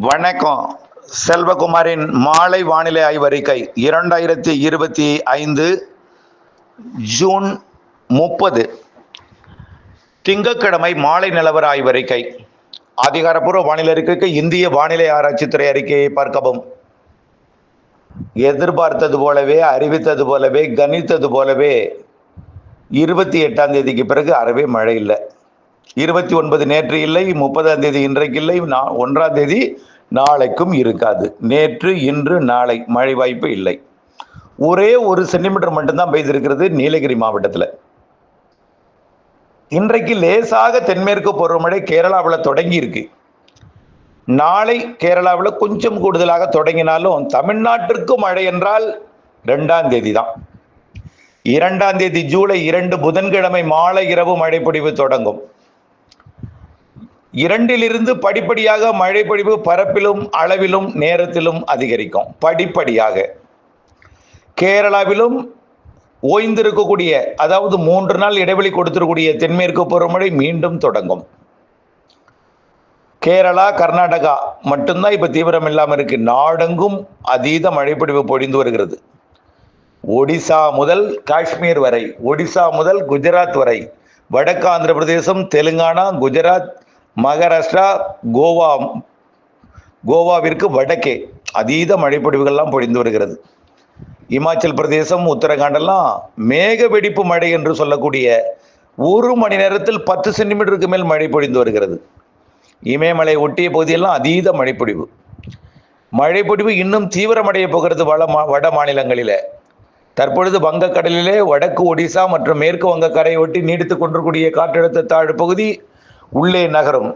வணக்கம். செல்வகுமாரின் மாலை வானிலை ஆய்வறிக்கை இரண்டாயிரத்தி இருபத்தி ஐந்து ஜூன் முப்பது. திங்கட்கிழமை மாலை நிலவர ஆய்வறிக்கை. அதிகாரப்பூர்வ வானிலை அறிக்கைக்கு இந்திய வானிலை ஆராய்ச்சித்துறை அறிக்கையை பார்க்கவும். எதிர்பார்த்தது போலவே அறிவித்தது போலவே கணித்தது போலவே இருபத்தி எட்டாம் தேதிக்கு பிறகு அறவே மழை இல்லை. இருபத்தி ஒன்பது நேற்று இல்லை முப்பதாம் தேதி இன்றைக்கு இல்லை நா ஒன்றாம் தேதி நாளைக்கும் இருக்காது. நேற்று இன்று நாளை மழை வாய்ப்பு இல்லை. ஒரே ஒரு சென்டிமீட்டர் மட்டும்தான் பெய்திருக்கிறது நீலகிரி மாவட்டத்தில். இன்றைக்கு லேசாக தென்மேற்கு பருவமழை கேரளாவில் தொடங்கி இருக்கு நாளை கேரளாவில் கொஞ்சம் கூடுதலாக தொடங்கினாலும் தமிழ்நாட்டிற்கு மழை என்றால் ரெண்டாம் தேதி தான். இரண்டாம் தேதி ஜூலை இரண்டு புதன்கிழமை மாலை இரவு மழைப்பொடிவு தொடங்கும். இரண்டிலிருந்து படிப்படியாக மழைப்பொழிவு பரப்பிலும் அளவிலும் நேரத்திலும் அதிகரிக்கும். படிப்படியாக. கேரளாவிலும் ஓய்ந்திருக்கக்கூடிய அதாவது மூன்று நாள் இடைவெளி கொடுத்திருக்கக்கூடிய தென்மேற்கு பருவமழை மீண்டும் தொடங்கும். கேரளா கர்நாடகா மட்டும்தான் இப்போ தீவிரம் இல்லாமல் இருக்கு. நாடெங்கும் அதீத மழைப்பொழிவு பொழிந்து வருகிறது. ஒடிசா முதல் காஷ்மீர் வரை ஒடிசா முதல் குஜராத் வரை வடக்கு ஆந்திர பிரதேசம் தெலுங்கானா குஜராத் மகாராஷ்டிரா கோவா கோவாவிற்கு வடக்கே அதீத மழைப்பொழிவுகள்லாம் பொழிந்து வருகிறது. இமாச்சல் பிரதேசம் உத்தரகாண்டெல்லாம் மேக வெடிப்பு மழை என்று சொல்லக்கூடிய ஒரு மணி நேரத்தில் பத்து சென்டிமீட்டருக்கு மேல் மழை பொழிந்து வருகிறது. இமயமலை ஒட்டிய பகுதியெல்லாம் அதீத மழைப்பொழிவு. மழைப்பொழிவு இன்னும் தீவிரமடைய போகிறது வட மா வட மாநிலங்களில். தற்பொழுது வங்கக்கடலிலே வடக்கு ஒடிசா மற்றும் மேற்கு வங்கக்கரையை ஒட்டி நீடித்து கொண்டிருக்கூடிய காற்றழுத்த தாழ்வு பகுதி உள்ளே நகரும்.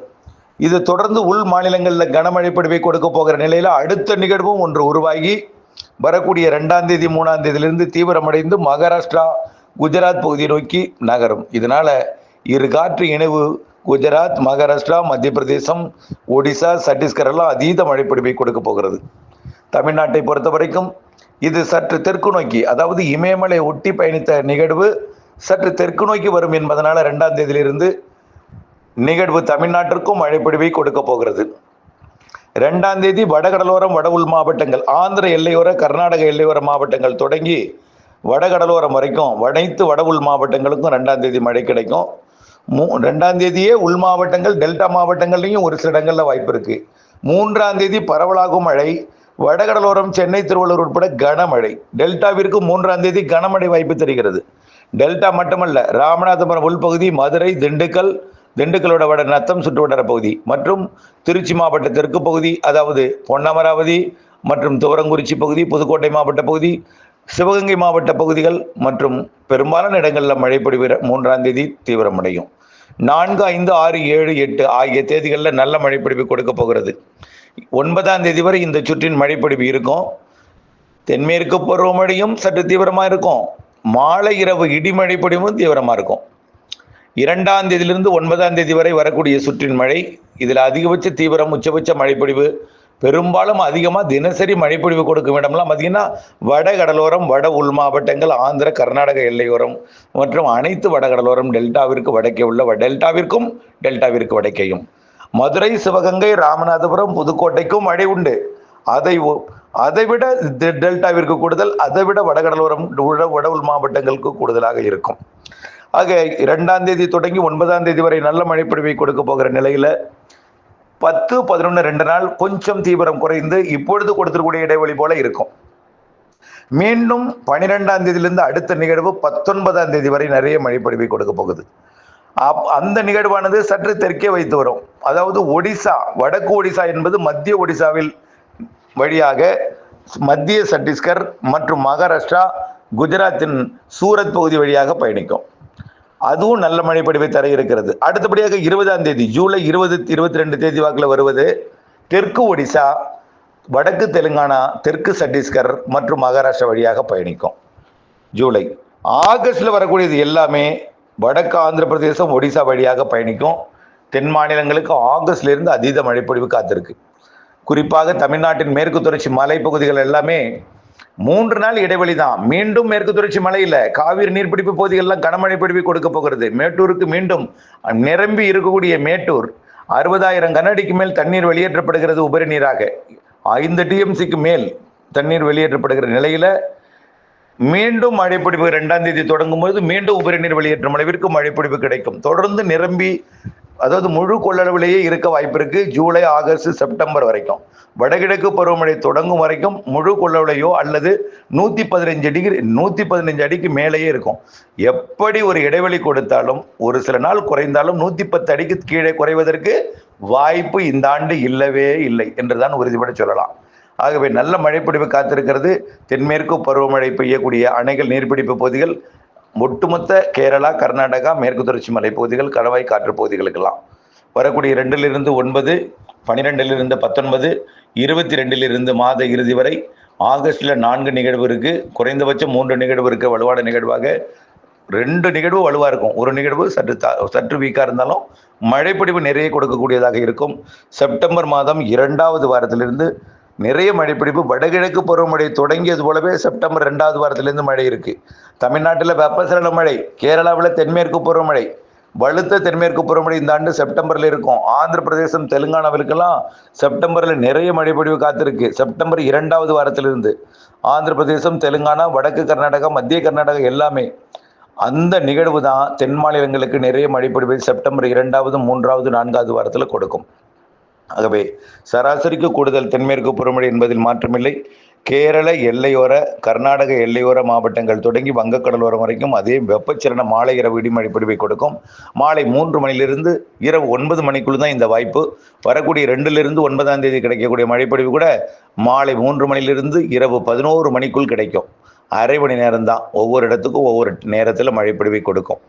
இது தொடர்ந்து உள் மாநிலங்களில் கனமழை பொழிவை கொடுக்க போகிற நிலையில் அடுத்த நிகழ்வும் ஒன்று உருவாகி வரக்கூடிய ரெண்டாம் தேதி மூணாம் தேதியிலிருந்து தீவிரமடைந்து மகாராஷ்டிரா குஜராத் பகுதியை நோக்கி நகரும். இதனால இரு காற்று இணைவு குஜராத் மகாராஷ்டிரா மத்திய பிரதேசம் ஒடிசா சத்தீஸ்கர் எல்லாம் அதீத மழைப்பொழிவை கொடுக்க போகிறது. தமிழ்நாட்டை பொறுத்த வரைக்கும் இது சற்று தெற்கு நோக்கி அதாவது இமயமலை ஒட்டி பயணித்த நிகழ்வு சற்று தெற்கு நோக்கி வரும் என்பதனால ரெண்டாம் தேதியிலிருந்து நிகழ்வு தமிழ்நாட்டிற்கும் மழைப்பிடிவை கொடுக்க போகிறது. ரெண்டாம் தேதி வடகடலோரம் வட உள் மாவட்டங்கள் ஆந்திர எல்லையோர கர்நாடக எல்லையோர மாவட்டங்கள் தொடங்கி வடகடலோரம் வரைக்கும் அனைத்து வட உள் மாவட்டங்களுக்கும் ரெண்டாம் தேதி மழை கிடைக்கும். மூ ரெண்டாம் தேதியே உள் மாவட்டங்கள் டெல்டா மாவட்டங்கள்லையும் ஒரு சில இடங்களில் வாய்ப்பு இருக்கு. மூன்றாம் தேதி பரவலாகும் மழை வடகடலோரம் சென்னை திருவள்ளூர் உட்பட கனமழை. டெல்டாவிற்கு மூன்றாம் தேதி கனமழை வாய்ப்பு தெரிகிறது. டெல்டா மட்டுமல்ல ராமநாதபுரம் உள்பகுதி மதுரை திண்டுக்கல் திண்டுக்கலோட வட நத்தம் சுற்றுவட்டார பகுதி மற்றும் திருச்சி மாவட்ட தெற்கு பகுதி அதாவது பொன்னமராவதி மற்றும் துவரங்குறிச்சி பகுதி புதுக்கோட்டை மாவட்ட பகுதி சிவகங்கை மாவட்ட பகுதிகள் மற்றும் பெரும்பாலான இடங்களில் மழை பொழிவு மூன்றாம் தேதி தீவிரமடையும். நான்கு ஐந்து ஆறு ஏழு எட்டு ஆகிய தேதிகளில் நல்ல மழைப்பிடிப்பு கொடுக்க போகிறது. ஒன்பதாம் தேதி வரை இந்த சுற்றின் மழைப்பிடிப்பு இருக்கும். தென்மேற்கு பருவமழையும் சற்று தீவிரமாக இருக்கும். மாலை இரவு இடிமழை பொழிவும் தீவிரமாக இருக்கும். இரண்டாம் தேதியிலிருந்து ஒன்பதாம் தேதி வரை வரக்கூடிய சுற்றின் மழை இதில் அதிகபட்ச தீவிரம் உச்சபட்ச மழைப்பொழிவு பெரும்பாலும் அதிகமாக தினசரி மழைப்பொழிவு கொடுக்கும் இடம்லாம் பார்த்தீங்கன்னா வட கடலோரம் வட உள் மாவட்டங்கள் ஆந்திர கர்நாடக எல்லையோரம் மற்றும் அனைத்து வடகடலோரம் டெல்டாவிற்கு வடக்கே உள்ள டெல்டாவிற்கும் டெல்டாவிற்கு வடக்கேயும். மதுரை சிவகங்கை ராமநாதபுரம் புதுக்கோட்டைக்கும் மழை உண்டு. அதை அதை விட டெல்டாவிற்கு கூடுதல் அதை விட வடகடலோரம் வட உள் மாவட்டங்களுக்கு கூடுதலாக இருக்கும். ஆக இரண்டாம் தேதி தொடங்கி ஒன்பதாம் தேதி வரை நல்ல மழைப்பொழிவை கொடுக்க போகிற நிலையில பத்து பதினொன்று ரெண்டு நாள் கொஞ்சம் தீவிரம் குறைந்து இப்பொழுது கொடுத்துருக்கூடிய இடைவெளி போல இருக்கும். மீண்டும் பனிரெண்டாம் தேதியிலிருந்து அடுத்த நிகழ்வு பத்தொன்பதாம் தேதி வரை நிறைய மழைப்பொழிவை கொடுக்க போகுது. அப் அந்த நிகழ்வானது சற்று தெற்கே வைத்து வரும். அதாவது ஒடிசா வடக்கு ஒடிசா என்பது மத்திய ஒடிசாவில் வழியாக மத்திய சத்தீஸ்கர் மற்றும் மகாராஷ்டிரா குஜராத்தின் சூரத் பகுதி வழியாக பயணிக்கும். அதுவும் நல்ல மழைப்பொழிவை தர இருக்கிறது. அடுத்தபடியாக இருபதாம் தேதி ஜூலை இருபது இருபத்தி ரெண்டு தேதி வாக்கில் வருவது தெற்கு ஒடிசா வடக்கு தெலுங்கானா தெற்கு சத்தீஸ்கர் மற்றும் மகாராஷ்டிரா வழியாக பயணிக்கும். ஜூலை. ஆகஸ்டில் வரக்கூடியது எல்லாமே வடக்கு ஆந்திர பிரதேசம் ஒடிசா வழியாக பயணிக்கும். தென் மாநிலங்களுக்கு ஆகஸ்ட்லேருந்து அதீத மழைப்பொழிவு காத்திருக்கு. குறிப்பாக தமிழ்நாட்டின் மேற்கு தொடர்ச்சி மலைப்பகுதிகள் எல்லாமே மூன்று நாள் இடைவெளி தான். மீண்டும் மேற்கு தொடர்ச்சி மலையில் காவிரி நீர்பிடிப்பு பகுதிகளெல்லாம் கனமழை பிடிப்பு கொடுக்க போகிறது. மேட்டூருக்கு மீண்டும் நிரம்பி இருக்கக்கூடிய மேட்டூர் அறுபதாயிரம் கனஅடிக்கு மேல் தண்ணீர் வெளியேற்றப்படுகிறது உபரி நீராக. ஐந்து டிஎம்சிக்கு மேல் தண்ணீர் வெளியேற்றப்படுகிற நிலையில் மீண்டும் மழைப்பிடிப்பு ரெண்டாம் தேதி தொடங்கும் போது மீண்டும் உபரி நீர் வெளியேற்றும் அளவிற்கு மழைப்பிடிப்பு கிடைக்கும். தொடர்ந்து நிரம்பி அதாவது முழு கொள்ளளவிலேயே இருக்க வாய்ப்பு இருக்கு ஜூலை ஆகஸ்ட் செப்டம்பர் வரைக்கும். வடகிழக்கு பருவமழை தொடங்கும் வரைக்கும் முழு கொள்ளளவையோ அல்லது நூற்றி பதினஞ்சு டிகிரி நூற்றி பதினஞ்சு அடிக்கு மேலேயே இருக்கும். எப்படி ஒரு இடைவெளி கொடுத்தாலும் ஒரு சில நாள் குறைந்தாலும் நூற்றி பத்து அடிக்கு கீழே குறைவதற்கு வாய்ப்பு இந்த ஆண்டு இல்லவே இல்லை என்றுதான் உறுதிபட சொல்லலாம். ஆகவே நல்ல மழைப்பிடிப்பு காத்திருக்கிறது. தென்மேற்கு பருவமழை பெய்யக்கூடிய அணைகள் நீர்பிடிப்பு பகுதிகள் ஒட்டுமொத்த கேரளா கர்நாடகா மேற்கு தொடர்ச்சி மலைப்பகுதிகள் கடவாய் காற்று பகுதிகளுக்கெல்லாம். வரக்கூடிய ரெண்டிலிருந்து ஒன்பது பனிரெண்டிலிருந்து பத்தொன்பது இருபத்தி ரெண்டிலிருந்து மாத இறுதி வரை ஆகஸ்டில் நான்கு நிகழ்வு இருக்குது குறைந்தபட்சம் மூன்று நிகழ்வு இருக்குது வலுவான நிகழ்வாக ரெண்டு நிகழ்வு வலுவாக இருக்கும். ஒரு நிகழ்வு சற்று தா சற்று வீக்காக இருந்தாலும் மழைப்பொடிவு நிறைய கொடுக்கக்கூடியதாக இருக்கும். செப்டம்பர் மாதம் இரண்டாவது வாரத்திலிருந்து நிறைய மழைப்பிடிப்பு. வடகிழக்கு பருவமழை தொடங்கியது போலவே செப்டம்பர் ரெண்டாவது வாரத்திலேருந்து மழை இருக்குது தமிழ்நாட்டில் வெப்பசலன மழை கேரளாவில் தென்மேற்கு பருவமழை வலுத்த தென்மேற்கு பருவமழை இந்த ஆண்டு செப்டம்பரில் இருக்கும். ஆந்திர பிரதேசம் தெலுங்கானாவிற்கெல்லாம் செப்டம்பரில் நிறைய மழைப்பொழிவு காத்திருக்கு. செப்டம்பர் இரண்டாவது வாரத்திலிருந்து ஆந்திர பிரதேசம் தெலுங்கானா வடக்கு கர்நாடகா மத்திய கர்நாடகா எல்லாமே அந்த நிகழ்வு தான் தென் மாநிலங்களுக்கு நிறைய மழைப்பொழிவை செப்டம்பர் இரண்டாவது மூன்றாவது நான்காவது வாரத்தில் கொடுக்கும். ஆகவே சராசரிக்கு கூடுதல் தென்மேற்கு புறமழை என்பதில் மாற்றமில்லை. கேரள எல்லையோர கர்நாடக எல்லையோர மாவட்டங்கள் தொடங்கி வங்கக்கடலோரம் வரைக்கும் அதே வெப்பச்சலன மாலை இரவு இடிமழை பிடிவை கொடுக்கும். மாலை மூன்று மணிலிருந்து இரவு ஒன்பது மணிக்குள் தான் இந்த வாய்ப்பு. வரக்கூடிய ரெண்டிலிருந்து ஒன்பதாம் தேதி கிடைக்கக்கூடிய மழைப்பொழிவு கூட மாலை மூன்று மணிலிருந்து இரவு பதினோரு மணிக்குள் கிடைக்கும். அரை மணி நேரம் தான். ஒவ்வொரு இடத்துக்கும் ஒவ்வொரு நேரத்தில் மழைப்பொழிவை கொடுக்கும்.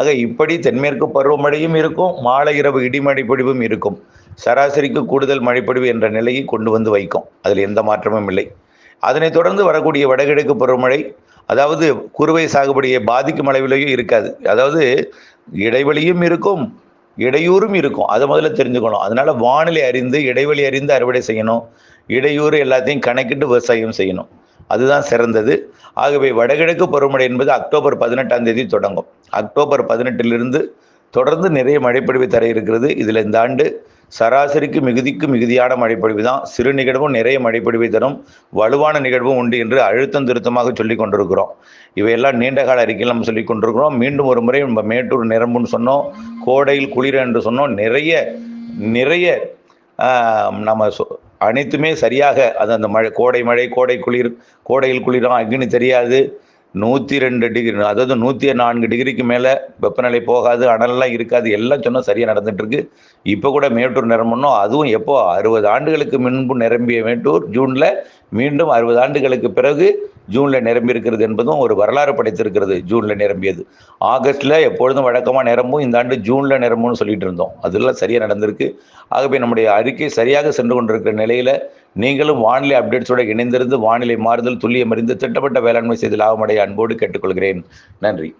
ஆக இப்படி தென்மேற்கு பருவமழையும் இருக்கும் மாலை இரவு இடிமழை பொழிவும் இருக்கும். சராசரிக்கு கூடுதல் மழைப்பொழிவு என்ற நிலையை கொண்டு வந்து வைக்கும். அதில் எந்த மாற்றமும் இல்லை. அதனைத் தொடர்ந்து வரக்கூடிய வடகிழக்கு பருவமழை அதாவது குறுவை சாகுபடியை பாதிக்கும் அளவிலேயும் இருக்காது. அதாவது இடைவெளியும் இருக்கும் இடையூறும் இருக்கும். அதை முதல்ல தெரிஞ்சுக்கணும். அதனால் வானிலை அறிந்து இடைவெளி அறிந்து அறுவடை செய்யணும். இடையூறு எல்லாத்தையும் கணக்கிட்டு விவசாயம் செய்யணும். அதுதான் சிறந்தது. ஆகவே வடகிழக்கு பருவமழை என்பது அக்டோபர் பதினெட்டாம் தேதி தொடங்கும். அக்டோபர் பதினெட்டிலிருந்து தொடர்ந்து நிறைய மழைப்பொழிவு தர இருக்கிறது. இதில் இந்த ஆண்டு சராசரிக்கு மிகுதிக்கு மிகுதியான மழைப்பொழிவு தான். சிறு நிகழ்வும் நிறைய மழைப்பொழிவை தரும். வலுவான நிகழ்வும் உண்டு என்று அழுத்தம் திருத்தமாக சொல்லி கொண்டிருக்கிறோம். இவையெல்லாம் நீண்ட கால அறிக்கையில் நம்ம சொல்லி கொண்டிருக்கிறோம். மீண்டும் ஒரு முறை நம்ம மேட்டூர் நிரம்புன்னு சொன்னோம். கோடையில் குளிர என்று சொன்னோம். நிறைய நிறைய நம்ம அனைத்துமே சரியாக அது அந்த மழை கோடை மழை கோடை குளிர் கோடையில் குளிரும் அக்னி தெரியாது. நூற்றி ரெண்டு டிகிரி அதாவது நூற்றி நான்கு டிகிரிக்கு மேலே வெப்பநிலை போகாது அனல்லாம் இருக்காது எல்லாம் சொன்னால் சரியாக நடந்துகிட்ருக்கு இப்போ கூட மேட்டூர் நிரம்பணும் அதுவும் எப்போ அறுபது ஆண்டுகளுக்கு முன்பு நிரம்பிய மேட்டூர் ஜூனில் மீண்டும் அறுபது ஆண்டுகளுக்கு பிறகு ஜூனில் நிரம்பி இருக்கிறது என்பதும் ஒரு வரலாறு படைத்திருக்கிறது ஜூனில் நிரம்பியது. ஆகஸ்ட்டில் எப்பொழுதும் வழக்கமாக நிரம்பும் இந்த ஆண்டு ஜூனில் நிரம்பும்னு சொல்லிட்டு இருந்தோம். அதெல்லாம் சரியாக நடந்திருக்கு. ஆகவே நம்முடைய அறிக்கை சரியாக சென்று கொண்டிருக்கிற நிலையில் நீங்களும் வானிலை அப்டேட்ஸோடு இணைந்திருந்து வானிலை மாறுதல் துல்லியம் அறிந்து திட்டப்பட்ட வேளாண்மை செய்து லாபமடைய அன்போடு கேட்டுக்கொள்கிறேன். நன்றி.